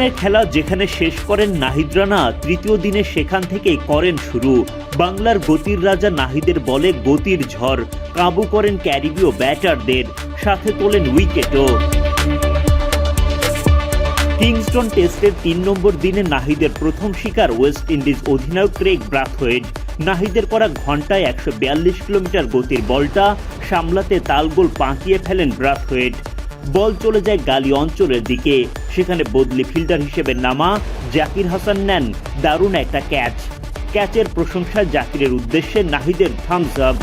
দিনের খেলা যেখানে শেষ করেন নাহিদ রানা, তৃতীয় দিনে সেখান থেকেই করেন শুরু। বাংলার গতির রাজা নাহিদের বলে গতির ঝড়, কাবু করেন ক্যারিবীয় ব্যাটারদের, সাথে তোলেন উইকেটও। কিংস্টন টেস্টের তিন নম্বর দিনে নাহিদের প্রথম শিকার ওয়েস্ট ইন্ডিজ অধিনায়ক ক্রেগ ব্রাথওয়েড নাহিদের করা ঘন্টায় একশো বিয়াল্লিশ কিলোমিটার গতির বলটা, সামলাতে তালগোল পাঁকিয়ে ফেলেন ব্রাথওয়েড বল চলে যায় গালি অঞ্চলের দিকে। সেখানে বদলি ফিল্ডার হিসেবে নামা জাকির হাসান নেন দারুণ একটা ক্যাচ। ক্যাচের প্রশংসা জাকিরের উদ্দেশ্যে নাহিদের থামস আপ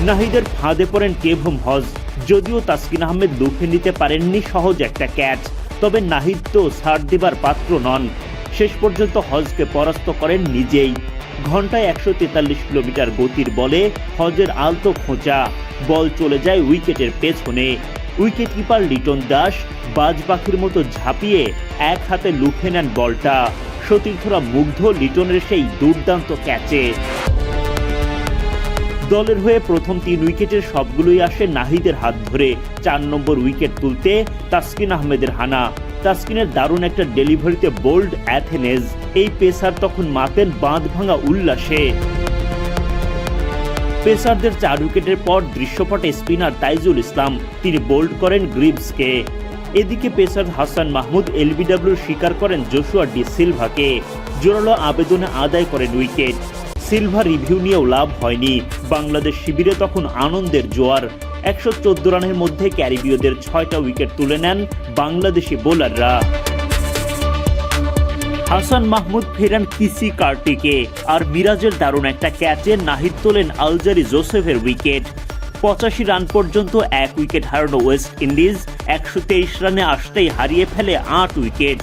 নাহিদের ফাঁদে পড়েন কেভম হজ। যদিও তাসকিন আহমেদ লুফে নিতে পারেননি সহজ একটা ক্যাচ, তবে নাহিদ তো ছাড় দেবার পাত্র নন। শেষ পর্যন্ত হজকে পরাস্ত করেন নিজেই। ঘন্টায় একশো তেতাল্লিশ কিলোমিটার গতির বলে হজের আলতো খোঁচা। বল চলে যায় উইকেটের পেছনে। উইকেট কিপার লিটন দাস বাজ পাখির মতো ঝাঁপিয়ে এক হাতে লুফে নেন বলটা। সতীর্থরা মুগ্ধ লিটনের সেই দুর্দান্ত ক্যাচে। দলের হয়ে প্রথম তিন উইকেটের সবগুলোই আসে নাহিদের হাত ধরে। চার নম্বর উইকেট তুলতে তাসকিন আহমেদের হানা। তাসকিনের দারুণ একটা ডেলিভারিতে বোল্ড অ্যাথেনেজ। এই পেসার তখন মাতেন বাঁধ ভাঙা উল্লাসে। পেসারদের চার উইকেটের পর দৃশ্যপটে স্পিনার তাইজুল ইসলাম, তিনি বোল্ড করেন গ্রিভসকে। এদিকে পেসার হাসান মাহমুদ এলবিডব্লিউ স্বীকার করেন জোশুয়া ডি সিলভাকে। জোরালো আবেদনে আদায় করেন উইকেট। সিলভা রিভিউ নিয়েও লাভ হয়নি। বাংলাদেশ শিবিরে তখন আনন্দের জোয়ার। একশো চোদ্দ রানের মধ্যে ক্যারিবীয়দের ছয়টা উইকেট তুলে নেন বাংলাদেশি বোলাররা। হাসান মাহমুদ ফেরান কিসি কার্টিকে আর মিরাজের দারুণ একটা ক্যাচে নাহিদ তোলেন আলজারি জোসেফের উইকেট। পঁচাশি রান পর্যন্ত এক উইকেট হারানো ওয়েস্ট ইন্ডিজ একশো তেইশ রানে আসতেই হারিয়ে ফেলে আট উইকেট।